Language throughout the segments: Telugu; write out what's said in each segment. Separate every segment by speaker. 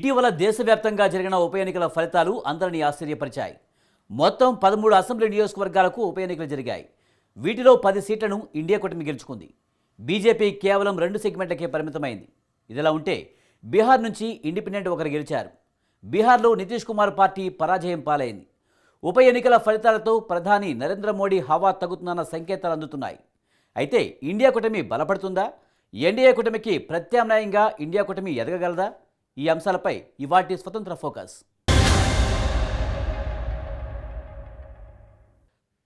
Speaker 1: ఇటీవల దేశవ్యాప్తంగా జరిగిన ఉప ఎన్నికల ఫలితాలు అందరినీ ఆశ్చర్యపరిచాయి. మొత్తం పదమూడు అసెంబ్లీ నియోజకవర్గాలకు ఉప ఎన్నికలు జరిగాయి. వీటిలో పది సీట్లను ఇండియా కూటమి గెలుచుకుంది. బీజేపీ కేవలం రెండు సెగ్మెంట్లకే పరిమితమైంది. ఇదిలా ఉంటే బీహార్ నుంచి ఇండిపెండెంట్ ఒకరు గెలిచారు. బీహార్లో నితీష్ కుమార్ పార్టీ పరాజయం పాలైంది. ఉప ఎన్నికల ఫలితాలతో ప్రధాని నరేంద్ర మోడీ హవా తగ్గుతుందన్న సంకేతాలు అందుతున్నాయి. అయితే ఇండియా కూటమి బలపడుతుందా? ఎన్డీఏ కూటమికి ప్రత్యామ్నాయంగా ఇండియా కూటమి ఎదగగలదా? ఈ అంశాలపై ఇవాటి స్వతంత్ర ఫోకస్.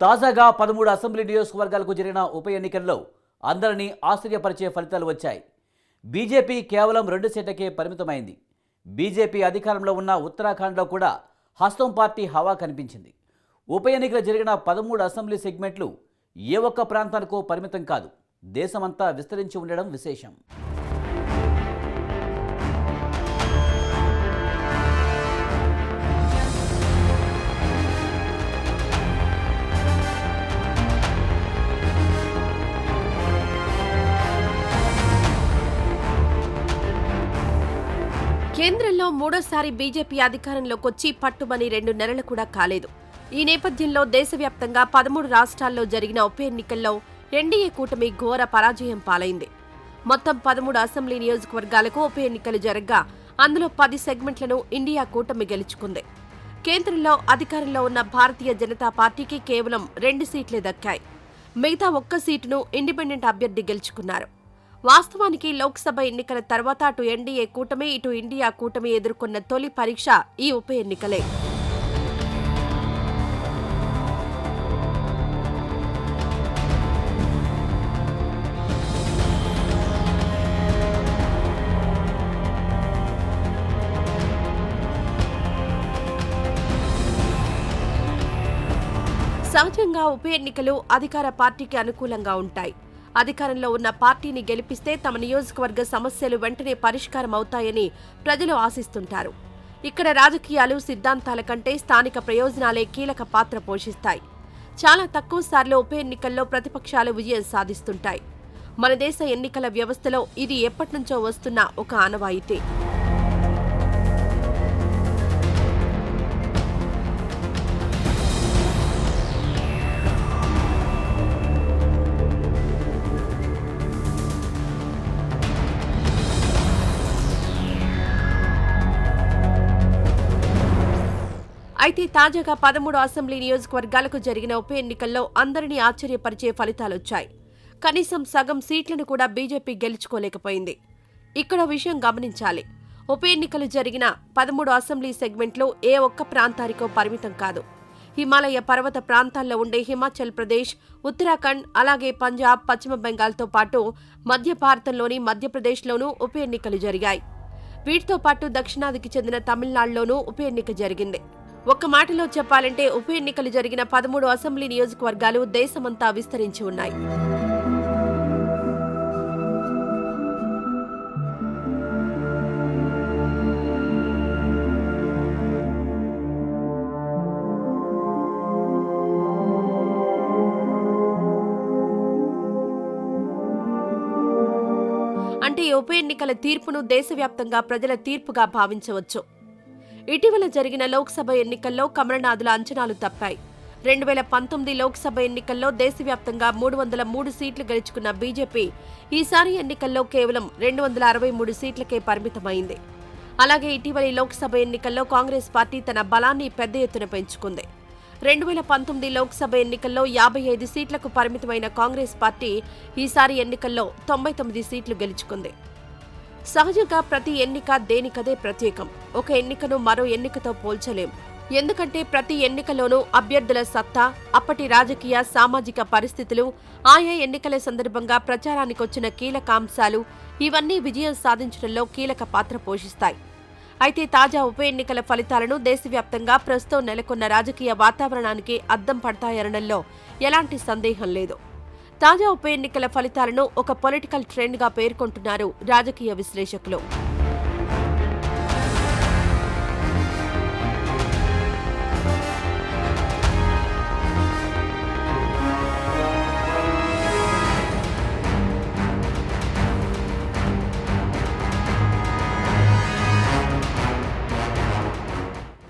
Speaker 1: తాజాగా పదమూడు అసెంబ్లీ నియోజకవర్గాలకు జరిగిన ఉప ఎన్నికల్లో అందరినీ ఆశ్చర్యపరిచే ఫలితాలు వచ్చాయి. బీజేపీ కేవలం రెండు సీట్లకే పరిమితమైంది. బీజేపీ అధికారంలో ఉన్న ఉత్తరాఖండ్లో కూడా హస్తం పార్టీ హవా కనిపించింది. ఉప ఎన్నికలు జరిగిన పదమూడు అసెంబ్లీ సెగ్మెంట్లు ఏ ఒక్క ప్రాంతానికో పరిమితం కాదు. దేశమంతా విస్తరించి ఉండడం విశేషం.
Speaker 2: కేంద్రంలో మూడోసారి బీజేపీ అధికారంలోకి వచ్చి పట్టుమని రెండు నెలలు కూడా కాలేదు. ఈ నేపథ్యంలో దేశవ్యాప్తంగా పదమూడు రాష్ట్రాల్లో జరిగిన ఉప ఎన్నికల్లో ఎన్డీఏ కూటమి ఘోర పరాజయం పాలైంది. మొత్తం పదమూడు అసెంబ్లీ నియోజకవర్గాలకు ఉప ఎన్నికలు జరగ్గా అందులో పది సెగ్మెంట్లను ఇండియా కూటమి గెలుచుకుంది. కేంద్రంలో అధికారంలో ఉన్న భారతీయ జనతా పార్టీకి కేవలం రెండు సీట్లే దక్కాయి. మిగతా ఒక్క సీటును ఇండిపెండెంట్ అభ్యర్థి గెలుచుకున్నారు. వాస్తవానికి లోక్సభ ఎన్నికల తర్వాత అటు ఎన్డీఏ కూటమి ఇటు ఇండియా కూటమి ఎదుర్కొన్న తొలి పరీక్ష ఈ ఉప ఎన్నికలే. సహజంగా ఉప ఎన్నికలు అధికార పార్టీకి అనుకూలంగా ఉంటాయి. అధికారంలో ఉన్న పార్టీని గెలిపిస్తే తమ నియోజకవర్గ సమస్యలు వెంటనే పరిష్కారం అవుతాయని ప్రజలు ఆశిస్తుంటారు. ఇక్కడ రాజకీయాలు సిద్ధాంతాల కంటే స్థానిక ప్రయోజనాలే కీలక పాత్ర పోషిస్తాయి. చాలా తక్కువ సార్లు ఉప ఎన్నికల్లో ప్రతిపక్షాలు విజయం సాధిస్తుంటాయి. మన దేశ ఎన్నికల వ్యవస్థలో ఇది ఎప్పటినుంచో వస్తున్న ఒక ఆనవాయితీ. అయితే తాజాగా పదమూడు అసెంబ్లీ నియోజకవర్గాలకు జరిగిన ఉప ఎన్నికల్లో అందరినీ ఆశ్చర్యపరిచే ఫలితాలొచ్చాయి. కనీసం సగం సీట్లను కూడా బీజేపీ గెలుచుకోలేకపోయింది. ఇక్కడ విషయం గమనించాలి. ఉప ఎన్నికలు జరిగిన పదమూడు అసెంబ్లీ సెగ్మెంట్లో ఏ ఒక్క ప్రాంతానికో పరిమితం కాదు. హిమాలయ పర్వత ప్రాంతాల్లో ఉండే హిమాచల్ ప్రదేశ్ ఉత్తరాఖండ్ అలాగే పంజాబ్ పశ్చిమ బెంగాల్తో పాటు మధ్య భారతంలోని మధ్యప్రదేశ్లోనూ ఉప ఎన్నికలు జరిగాయి. వీటితో పాటు దక్షిణాదికి చెందిన తమిళనాడులోనూ ఉప ఎన్నిక జరిగింది. ఒక్క మాటలో చెప్పాలంటే ఉప ఎన్నికలు జరిగిన పదమూడు అసెంబ్లీ నియోజకవర్గాలు దేశమంతా విస్తరించి ఉన్నాయి. అంటే ఈ ఉప ఎన్నికల తీర్పును దేశవ్యాప్తంగా ప్రజల తీర్పుగా భావించవచ్చు. ఇటీవల జరిగిన లోక్సభ ఎన్నికల్లో కమలనాథుల అంచనాలు తప్పాయి. రెండు వేల పంతొమ్మిది లోక్సభ ఎన్నికల్లో దేశవ్యాప్తంగా మూడు వందల మూడు సీట్లు గెలుచుకున్న బీజేపీ ఈసారి ఎన్నికల్లో కేవలం రెండు వందల అరవై మూడు సీట్లకే పరిమితమైంది. అలాగే ఇటీవలి లోక్సభ ఎన్నికల్లో కాంగ్రెస్ పార్టీ తన బలాన్ని పెద్ద ఎత్తున పెంచుకుంది. రెండు వేల పంతొమ్మిది లోక్సభ ఎన్నికల్లో యాభై ఐదు సీట్లకు పరిమితమైన కాంగ్రెస్ పార్టీ ఈసారి ఎన్నికల్లో తొంభై తొమ్మిది సీట్లు గెలుచుకుంది. సహజంగా ప్రతి ఎన్నిక దేనికదే ప్రత్యేకం. ఒక ఎన్నికను మరో ఎన్నికతో పోల్చలేం. ఎందుకంటే ప్రతి ఎన్నికలోనూ అభ్యర్థుల సత్తా అప్పటి రాజకీయ సామాజిక పరిస్థితులు ఆయా ఎన్నికల సందర్భంగా ప్రచారానికొచ్చిన కీలక అంశాలు ఇవన్నీ విజయం సాధించడంలో కీలక పాత్ర పోషిస్తాయి. అయితే తాజా ఉప ఎన్నికల ఫలితాలను దేశవ్యాప్తంగా ప్రస్తుతం నెలకొన్న రాజకీయ వాతావరణానికి అద్దం పడతాయనడంలో ఎలాంటి సందేహం లేదు. తాజా ఉప ఎన్నికల ఫలితాలను ఒక పొలిటికల్ ట్రెండ్గా పేర్కొంటున్నారు రాజకీయ విశ్లేషకులు.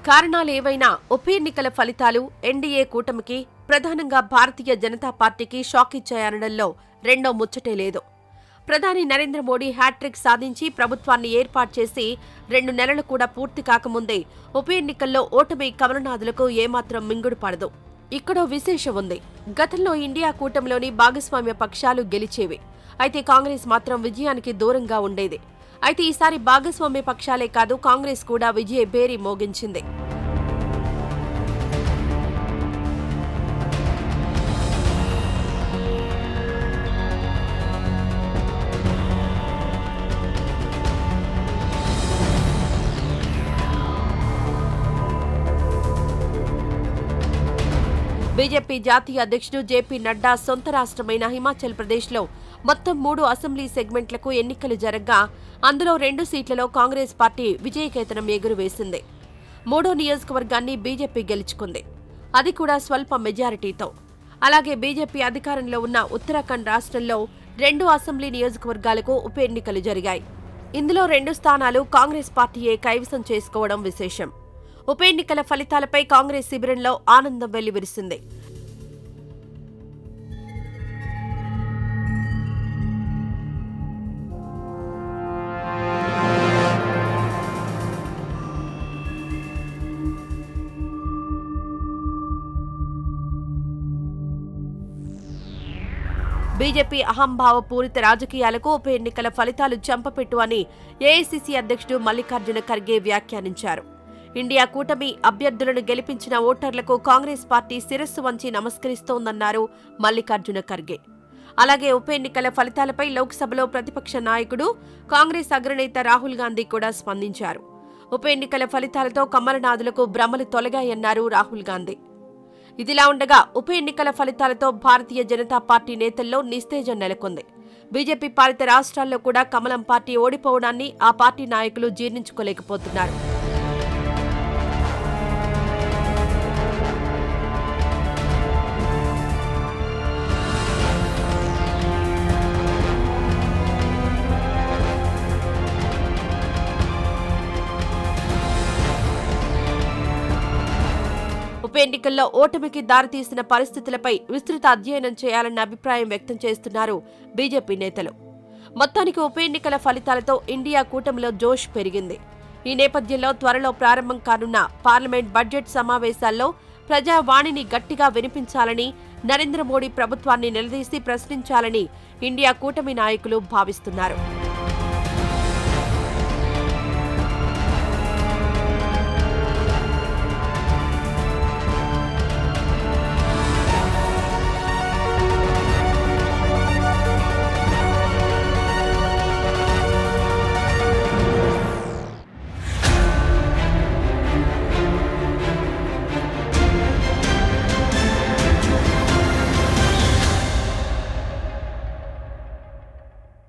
Speaker 2: కారణాలు ఏవైనా ఉప ఎన్నికల ఫలితాలు ఎన్డీఏ కూటమికి ప్రధానంగా భారతీయ జనతా పార్టీకి షాక్ ఇచ్చాయనడంలో రెండో ముచ్చటే లేదు. ప్రధాని నరేంద్ర మోడీ హ్యాట్రిక్ సాధించి ప్రభుత్వాన్ని ఏర్పాటు చేసి రెండు నెలలు కూడా పూర్తి కాకముందే ఉప ఎన్నికల్లో ఓటమి కమలనాథులకు ఏమాత్రం మింగుడు పడదు. ఇక్కడో విశేషం ఉంది. గతంలో ఇండియా కూటమిలోని భాగస్వామ్య పక్షాలు గెలిచేవి. అయితే కాంగ్రెస్ మాత్రం విజయానికి దూరంగా ఉండేది. అయితే ఈసారి భాగస్వామ్య పక్షాలే కాదు కాంగ్రెస్ కూడా విజయ బేరీ మోగించింది. బీజేపీ జాతీయ అధ్యక్షుడు జేపీ నడ్డా సొంత రాష్ట్రమైన హిమాచల్ ప్రదేశ్లో మొత్తం మూడు అసెంబ్లీ సెగ్మెంట్లకు ఎన్నికలు జరగ్గా అందులో రెండు సీట్లలో కాంగ్రెస్ పార్టీ విజయకేతనం ఎగురువేసింది. మూడో నియోజకవర్గాన్ని బీజేపీ గెలుచుకుంది. అది కూడా స్వల్ప మెజారిటీతో. అలాగే బీజేపీ అధికారంలో ఉన్న ఉత్తరాఖండ్ రాష్ట్రంలో రెండు అసెంబ్లీ నియోజకవర్గాలకు ఉప ఎన్నికలు జరిగాయి. ఇందులో రెండు స్థానాలు కాంగ్రెస్ పార్టీయే కైవసం చేసుకోవడం విశేషం. ఉప ఎన్నికల ఫలితాలపై కాంగ్రెస్ శిబిరంలో ఆనందం వెల్లివిరిసింది. బీజేపీ అహంభావ పూరిత రాజకీయాలకు ఉప ఎన్నికల ఫలితాలు చెంపపెట్టు అని ఏఐసిసి అధ్యక్షుడు మల్లికార్జున ఖర్గే వ్యాఖ్యానించారు. ఇండియా కూటమి అభ్యర్థులను గెలిపించిన ఓటర్లకు కాంగ్రెస్ పార్టీ శిరస్సు వంచి నమస్కరిస్తోందన్నారు మల్లికార్జున ఖర్గే. అలాగే ఉప ఎన్నికల ఫలితాలపై లోక్సభలో ప్రతిపక్ష నాయకుడు కాంగ్రెస్ అగ్రనేత రాహుల్ గాంధీ కూడా స్పందించారు. ఉప ఎన్నికల ఫలితాలతో కమలనాథులకు భ్రమలు తొలగాయన్నారు రాహుల్ గాంధీ. ఇదిలా ఉండగా ఉప ఎన్నికల ఫలితాలతో భారతీయ జనతా పార్టీ నేతల్లో నిస్తేజం నెలకొంది. బీజేపీ పాలిత రాష్ట్రాల్లో కూడా కమలం పార్టీ ఓడిపోవడాన్ని ఆ పార్టీ నాయకులు జీర్ణించుకోలేకపోతున్నారు. ఎన్నికల్లో ఓటమికి దారితీసిన పరిస్థితులపై విస్తృత అధ్యయనం చేయాలన్న అభిప్రాయం వ్యక్తం చేస్తున్నారు బీజేపీ నేతలు. మొత్తానికి ఉప ఎన్నికల ఫలితాలతో ఇండియా కూటమిలో జోష్ పెరిగింది. ఈ నేపథ్యంలో త్వరలో ప్రారంభం కానున్న పార్లమెంట్ బడ్జెట్ సమావేశాల్లో ప్రజావాణిని గట్టిగా వినిపించాలని నరేంద్ర మోడీ ప్రభుత్వాన్ని నిలదీసి ప్రశ్నించాలని ఇండియా కూటమి నాయకులు భావిస్తున్నారు.